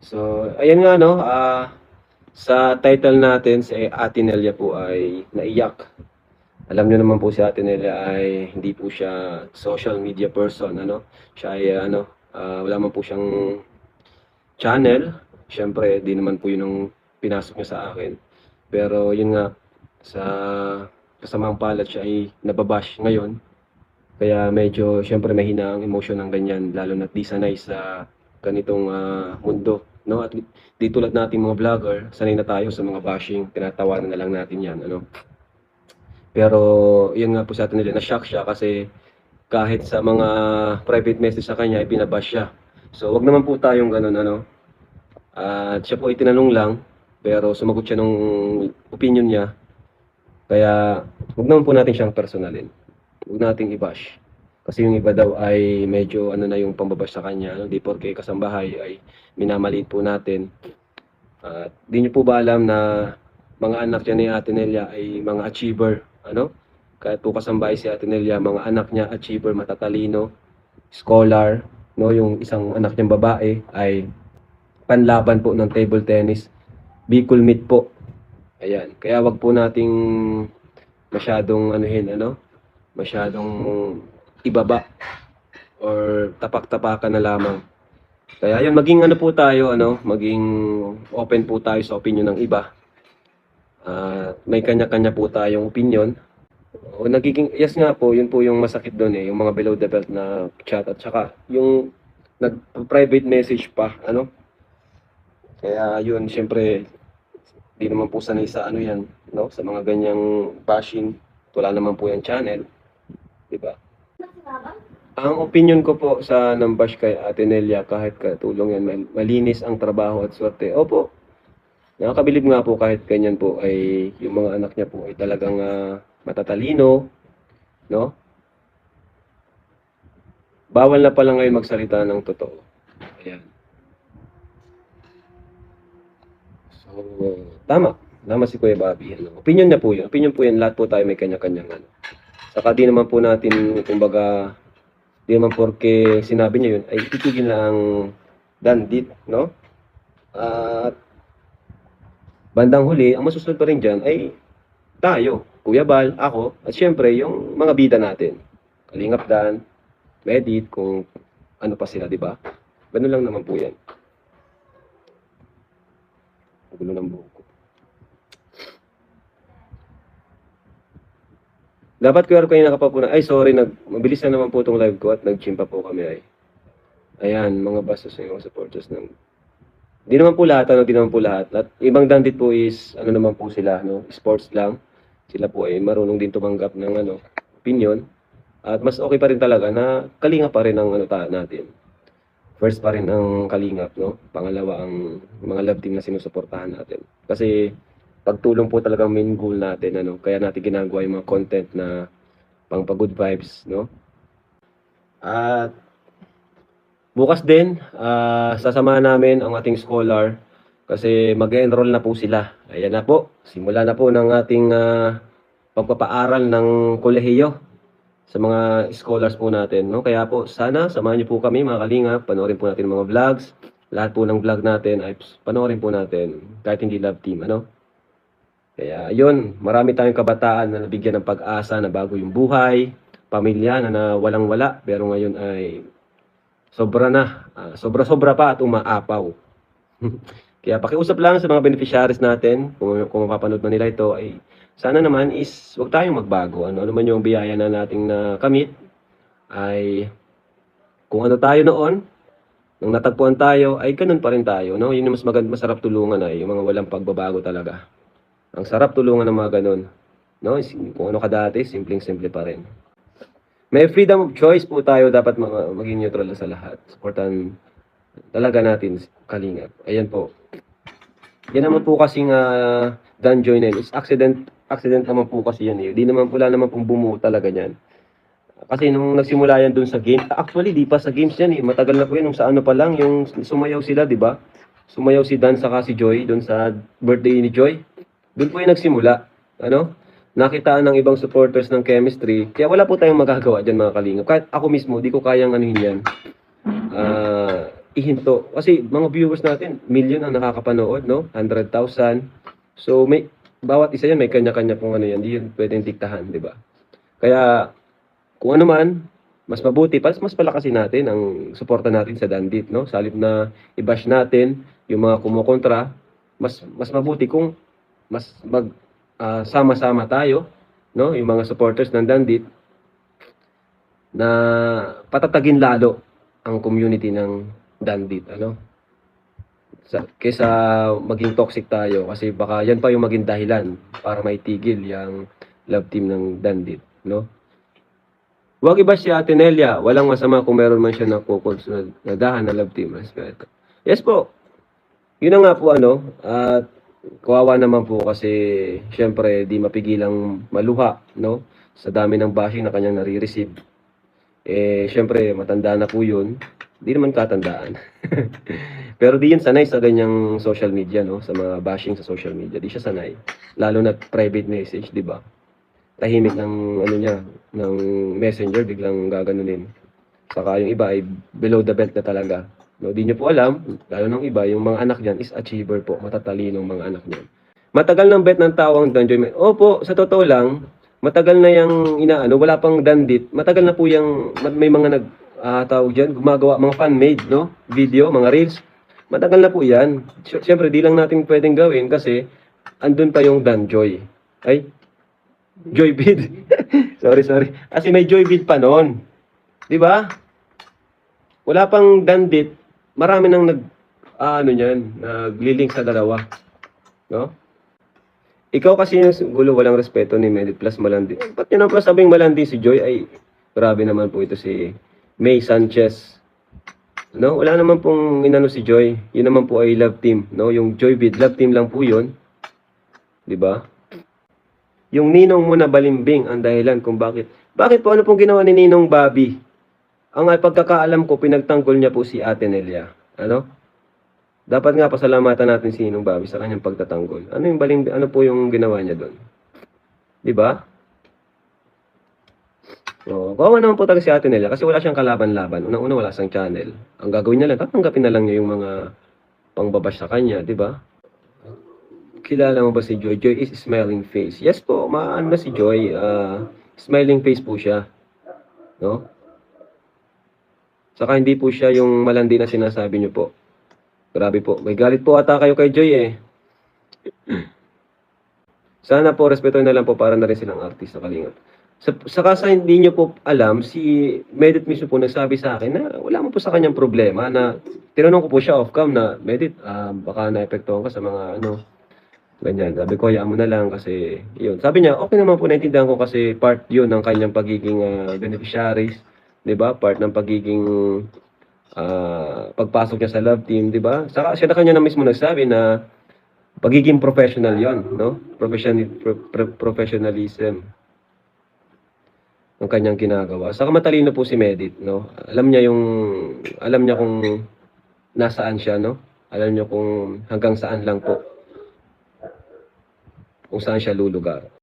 So, ayan nga no, ah sa title natin si Ate Nelia po ay naiyak. Alam niyo naman po si Ate Nelia ay hindi po siya social media person, ano? Siya ay ano, ah, wala man po siyang channel. Siyempre, di naman po yun ang pinasok niya sa akin. Pero yun nga, sa kasamang palad siya ay nababash ngayon. Kaya medyo, siyempre, mahina ang emosyon ng ganyan, lalo na di sanay sa ganitong ah, mundo. No? At di tulad nating mga vlogger, sanay na tayo sa mga bashing, tinatawanan na lang natin yan. Ano? Pero, yun nga po sa atin nila, na-shock siya kasi kahit sa mga private message sa kanya, ay binabash siya. So, wag naman po tayong ganun, ano. At siya po ay tinanong lang, pero sumagot siya nung opinion niya. Kaya, wag naman po natin siyang personalin. Wag nating i-bash. Kasi yung iba daw ay medyo ano na yung pambabash sa kanya. Ano, di porke kasambahay ay minamaliit po natin. At di niyo po ba alam na mga anak niya ni Ate Nelia ay mga achiever, ano? Kahit po kasambahay si Ate Nelia, mga anak niya achiever, matatalino, scholar, no? Yung isang anak niyang babae ay panlaban po ng table tennis. Bicol meet po. Ayan. Kaya wag po nating masyadong anuhin, ano? Masyadong ibaba or tapak-tapakan na lamang. Kaya yun, maging ano po tayo, ano, maging open po tayo sa opinion ng iba. Ah, may kanya-kanya po tayong opinion. O nagiging, yes nga po, yun po yung masakit doon eh, yung mga below the belt na chat at saka yung nag-private message pa, ano. Kaya yun, syempre, di naman po sanay sa ano yan, no, sa mga ganyang bashing. Wala naman po yung channel, di ba? Ang opinion ko po sa nambash kay Ate Nelia, kahit katulong yan, mal- malinis ang trabaho at swerte. Opo, nakakabilib nga po kahit ganyan po ay yung mga anak niya po ay talagang ah, matatalino, no? Bawal na pala ngayon magsalita ng totoo. Ayan. So, tama. Tama si Kuya Bobby. Ano. Opinion niya po yun. Opinion po yan. Lahat po tayo may kanya-kanyang ano. Saka di naman po natin, kumbaga, di naman porke sinabi niya yun, ay titigin lang dandit, no? At bandang huli, ang masusunod pa rin dyan ay tayo, Kuya Bal, ako, at syempre yung mga bida natin. Kalingap Dan, Medit, kung ano pa sila, di ba? Ganun lang naman po yan. Ang Gulo ng buhok ko. Dapat QR kayo nakapapuna. Ay, sorry, nag, mabilis na naman po itong live ko at nag-chimpa po kami ay. Ayan, mga bastos sa mga supporters ng... Di naman po lahat, ano, di naman po lahat. At ibang dandit po is, ano naman po sila, no, sports lang. Sila po ay marunong din tumanggap ng, ano, opinion. At mas okay pa rin talaga na kalinga pa rin ang, ano, ta natin. First pa rin ang kalingap, no? Pangalawa ang mga love team na sinusuportahan natin. Kasi, pagtulong po talaga main goal natin ano? Kaya natin ginagawa yung mga content na pang pa good vibes no? At bukas din ah, sasamahan namin ang ating scholar kasi mag-enroll na po sila. Ayan na po. Simula na po ng ating ah, pagpapaaral ng kolehiyo sa mga scholars po natin no? Kaya po sana samahan niyo po kami mga kalinga panoorin po natin mga vlogs. Lahat po ng vlog natin ay panoorin po natin. Kahit hindi love team ano kaya yun, marami tayong kabataan na nabigyan ng pag-asa na bago yung buhay, pamilya na, na walang-wala, pero ngayon ay sobra na, ah, sobra-sobra pa at umaapaw. Kaya pakiusap lang sa mga beneficiaries natin, kung, kung mapapanood man nila ito, ay sana naman is huwag tayong magbago. Ano, ano man yung biyaya na nating nakamit, ay kung ano tayo noon, nung natagpuan tayo, ay ganun pa rin tayo. No? Yun yung mas magand masarap tulungan ay, yung mga walang pagbabago talaga. Ang sarap tulungan ng mga ganun. No? Kung ano ka dati, simpleng-simple pa rin. May freedom of choice po tayo dapat mga, maging neutral na sa lahat. Supportan talaga natin kalingap. Ayan po. Yan naman po kasing uh, Dan Joynen is accident accident naman po kasi yan eh. Di naman pula naman pong bumuo talaga niyan. Kasi nung nagsimula yan dun sa game, actually di pa sa games yan eh. Matagal na po yun, nung sa ano pa lang, yung sumayaw sila, di ba? Sumayaw si Dan saka si Joy dun sa birthday ni Joy. Doon po yung nagsimula. Ano? Nakitaan ng ibang supporters ng chemistry. Kaya wala po tayong magagawa dyan mga kalingap. Kahit ako mismo, di ko kayang anuhin yan. Ah, ihinto. Kasi mga viewers natin, million ang nakakapanood, no? 100,000. So, may, bawat isa yan, may kanya-kanya kung ano yan. Hindi yun pwedeng diktahan, di ba? Kaya, kung ano man, mas mabuti, mas, mas palakasin natin ang suporta natin sa Dandit, no? Sa halip na i-bash natin yung mga kumukontra, mas mas mabuti kung mas mag ah, sama-sama tayo, no? Yung mga supporters ng Dandit na patatagin lalo ang community ng Dandit, ano? Sa, kaysa maging toxic tayo kasi baka yan pa yung maging dahilan para maitigil yung love team ng Dandit, no? Huwag iba si Ate Nelia. Walang masama kung meron man siya na nadahan na love team. Respeto. Yes po. Yun na nga po ano. At kawawa naman po kasi syempre di mapigilang maluha. No? Sa dami ng bashing na kanyang nare-receive. Eh syempre matanda na po yun. Di naman katandaan. Pero di yun sanay sa ganyang social media. No? Sa mga bashing sa social media. Di siya sanay. Lalo na private message. Di ba? tahimik ng ano niya ng messenger biglang gaganunin saka yung iba ay below the belt na talaga no di niyo po alam lalo ng iba yung mga anak niyan is achiever po matatalinong mga anak niyan matagal ng bet ng tao ang enjoyment opo sa totoo lang matagal na yung inaano wala pang dandit matagal na po yung may mga nag ah, tawag diyan gumagawa mga fan made no video mga reels matagal na po yan syempre di lang natin pwedeng gawin kasi andun pa yung Danjoy ay Joybid. sorry, sorry. Kasi may Joybid pa noon. 'Di ba? Wala pang dandit. Marami nang nag ah, ano niyan, naglilink sa dalawa. No? Ikaw kasi yung gulo walang respeto ni Medit plus Malandi. Ba't yun ang plus sabing Malandi si Joy? Ay, grabe naman po ito si May Sanchez. No, wala naman pong inano si Joy. Yun naman po ay love team, no? Yung Joybid, love team lang po 'yun. 'Di ba? Yung ninong mo na balimbing ang dahilan kung bakit. Bakit po ano pong ginawa ni Ninong Bobby? Ang pagkakaalam ko, pinagtanggol niya po si Ate Nelia. Ano? Dapat nga pasalamatan natin si Ninong Bobby sa kanyang pagtatanggol. Ano yung baling ano po yung ginawa niya doon? 'Di ba? Oo, kawawa naman po talaga si Ate Nelia kasi wala siyang kalaban-laban. Unang-una wala siyang channel. Ang gagawin niya lang, tatanggapin na lang niya yung mga pangbabash sa kanya, 'di ba? kilala mo ba si Joy? Joy is smiling face. Yes po, maano na si Joy. ah, smiling face po siya. No? Saka hindi po siya yung malandi na sinasabi niyo po. Grabe po. May galit po ata kayo kay Joy eh. Sana po, respetuhin na lang po para na rin silang artist na kalingap. Sa, saka sa hindi niyo po alam, si Medit mismo po nagsabi sa akin na wala mo po sa kanyang problema na tinanong ko po siya off-cam na Medit, ah, baka naepektuhan ka sa mga ano, Ganyan. Sabi ko, hayaan mo na lang kasi, yun. Sabi niya, okay naman po, naintindihan ko kasi part yun ng kanyang pagiging ah, beneficiaries. 'Di ba Part ng pagiging ah, pagpasok niya sa love team, 'di ba Saka siya na kanya na mismo nagsabi na pagiging professional yon no? Professional, pro- pro- professionalism ng kanyang ginagawa. Saka matalino po si Medit, no? Alam niya yung, alam niya kung nasaan siya, no? Alam niya kung hanggang saan lang po kung saan siya lulugar.